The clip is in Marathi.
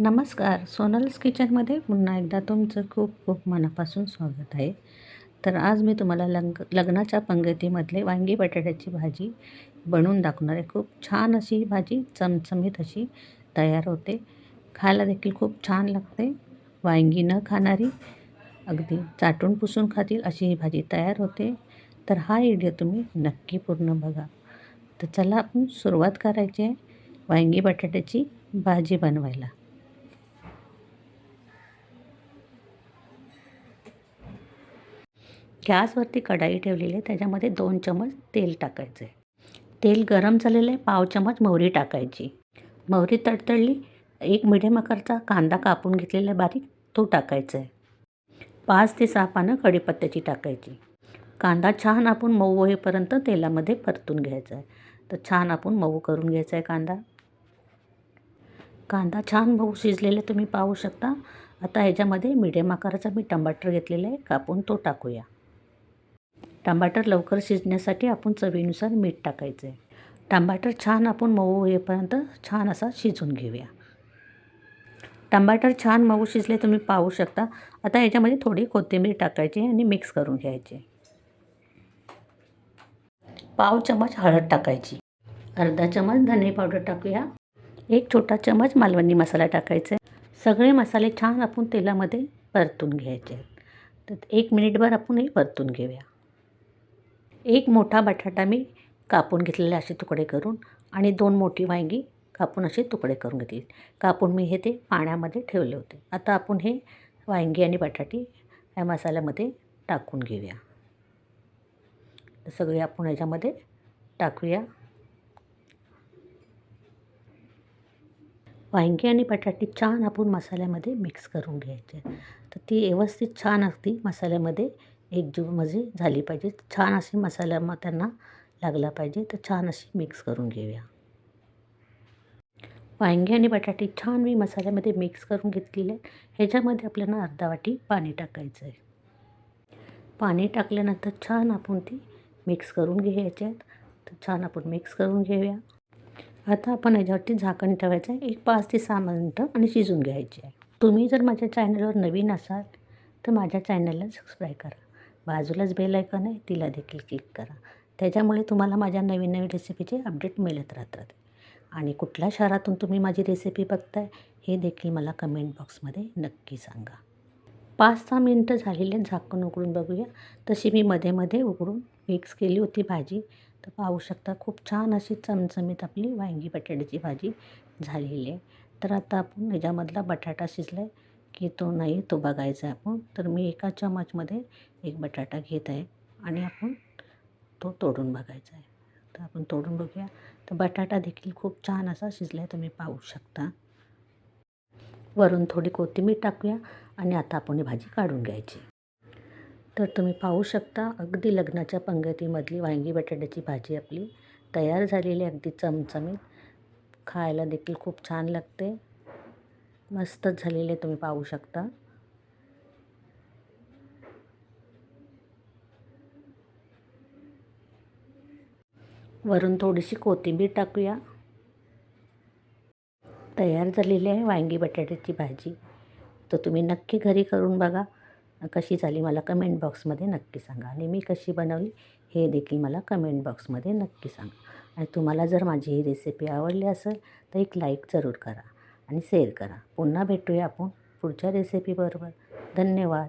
नमस्कार. सोनल्स किचनमध्ये पुन्हा एकदा तुमचं खूप खूप मनापासून स्वागत आहे. तर आज मी तुम्हाला लंग लग्नाच्या पंगतीमधले वांगी बटाट्याची भाजी बनवून दाखवणार आहे. खूप छान अशी भाजी चमचमीत अशी तयार होते. खायला देखील खूप छान लागते. वांगी न खाणारी अगदी चाटून पुसून खातील अशी ही भाजी तयार होते. तर हा व्हिडिओ तुम्ही नक्की पूर्ण बघा. तर चला आपण सुरुवात करायची आहे. वांगी बटाट्याची भाजी बनवायला. गॅसवरती कढाई ठेवलेली आहे. त्याच्यामध्ये दोन चमच तेल टाकायचं आहे. तेल गरम झालेलं आहे. पाव चमच मोहरी टाकायची. मोहरी तडतडली. एक मिडियम आकारचा कांदा कापून घेतलेला आहे बारीक. तो टाकायचा आहे. पाच ते सहा पानं कढीपत्त्याची टाकायची. कांदा छान आपण मऊ होईपर्यंत तेलामध्ये परतून घ्यायचा आहे. तर छान आपण मऊ करून घ्यायचा आहे कांदा. कांदा छान मऊ शिजलेला तुम्ही पाहू शकता. आता ह्याच्यामध्ये मिडियम आकाराचा मी टमाटर घेतलेला आहे. कापून तो टाकूया. टमाटर लवकर शिजण्यासाठी आपण चवीनुसार मीठ टाकायचं आहे टमाटर छान आपण मऊ होईपर्यंत छान असा शिजून घेऊया. टमाटर छान मऊ शिजले तुम्ही पाहू शकता. आता याच्यामध्ये थोडी कोथिंबीर टाकायची आणि मिक्स करून घ्यायची. पाव चमच हळद टाकायची. अर्धा चमच धने पावडर टाकूया. एक छोटा चमच मालवणी मसाला टाकायचा. आहे सगळे मसाले छान आपण तेलामध्ये परतून घ्यायचे. आहेत तर एक मिनिटभर आपण हे परतून घेऊया. एक मोठा बटाटा मी कापून घेतलेले असे तुकडे करून आणि दोन मोठी वांगी कापून असे तुकडे करून घेतले. कापून मी हे ते पाण्यामध्ये ठेवले होते. आता आपण हे वांगी आणि बटाटी या मसाल्यामध्ये टाकून घेऊया. सगळे आपण याच्यामध्ये टाकूया. वांगी आणि बटाटी छान आपण मसाल्यामध्ये मिक्स करून घ्यायचे. तर ती व्यवस्थित छान अगदी मसाल्यामध्ये एकजीव म्हणजे झाली पाहिजे. छान अशी मसाला मग त्यांना लागला पाहिजे. तर छान अशी मिक्स करून घेऊया. वांगी आणि बटाटे छान मी मसाल्यामध्ये मिक्स करून घेतलेले आहे ह्याच्यामध्ये आपल्याला अर्धा वाटी पाणी टाकायचं आहे. पाणी टाकल्यानंतर छान आपण ती मिक्स करून घ्यायचे आहेत. तर छान आपण मिक्स करून घेऊया. आता आपण ह्याच्यावरती झाकण ठेवायचं आहे. एक पाच ते सहा मिनटं आणि शिजून घ्यायचे आहे. तुम्ही जर माझ्या चॅनलवर नवीन असाल तर माझ्या चॅनलला सबस्क्राईब करा. बाजूलाच बेल ऐकन आहे तिला देखील क्लिक करा. त्याच्यामुळे तुम्हाला माझ्या नवीन नवीन रेसिपीचे अपडेट मिळत राहतात. आणि कुठल्या शहरातून तुम्ही माझी रेसिपी बघताय हे देखील मला कमेंट बॉक्समध्ये नक्की सांगा. पाच सहा मिनटं झालेले झाकण उघडून बघूया. तशी मी मध्ये मध्ये उघडून मिक्स केली होती भाजी. तर पाहू शकता खूप छान अशी चमचमीत आपली वांगी बटाट्याची भाजी झालेली आहे. तर आता आपण ह्याच्यामधला बटाटा शिजला आहे की तो नाही तो बघायचा आहे आपण. तर मी एका चमचमध्ये एक बटाटा घेत आहे आणि आपण तो तोडून बघायचा आहे. तर आपण तोडून बघूया. तर बटाटा देखील खूप छान असा शिजला आहे तुम्ही पाहू शकता. वरून थोडी कोथिंबीर टाकूया आणि आता आपण ही भाजी काढून घ्यायची. तर तुम्ही पाहू शकता अगदी लग्नाच्या पंगतीमधली वांगी बटाट्याची भाजी आपली तयार झालेली अगदी चमचमीत. खायला देखील खूप छान लागते. मस्तच झालेले तुम्ही पाहू शकता. वरून थोडीशी कोथिंबीर टाकूया. तयार झालेली आहे वांगी बटाट्याची भाजी. तर तुम्ही नक्की घरी करून बघा. कशी झाली मला कमेंट बॉक्समध्ये नक्की सांगा. आणि मी कशी बनवली हे देखील मला कमेंट बॉक्समध्ये नक्की सांगा. आणि तुम्हाला जर माझी ही रेसिपी आवडली असेल तर एक लाईक जरूर करा. आणि शेअर करा. पुन्हा भेटूया आपण पुढच्या रेसिपीबरोबर धन्यवाद.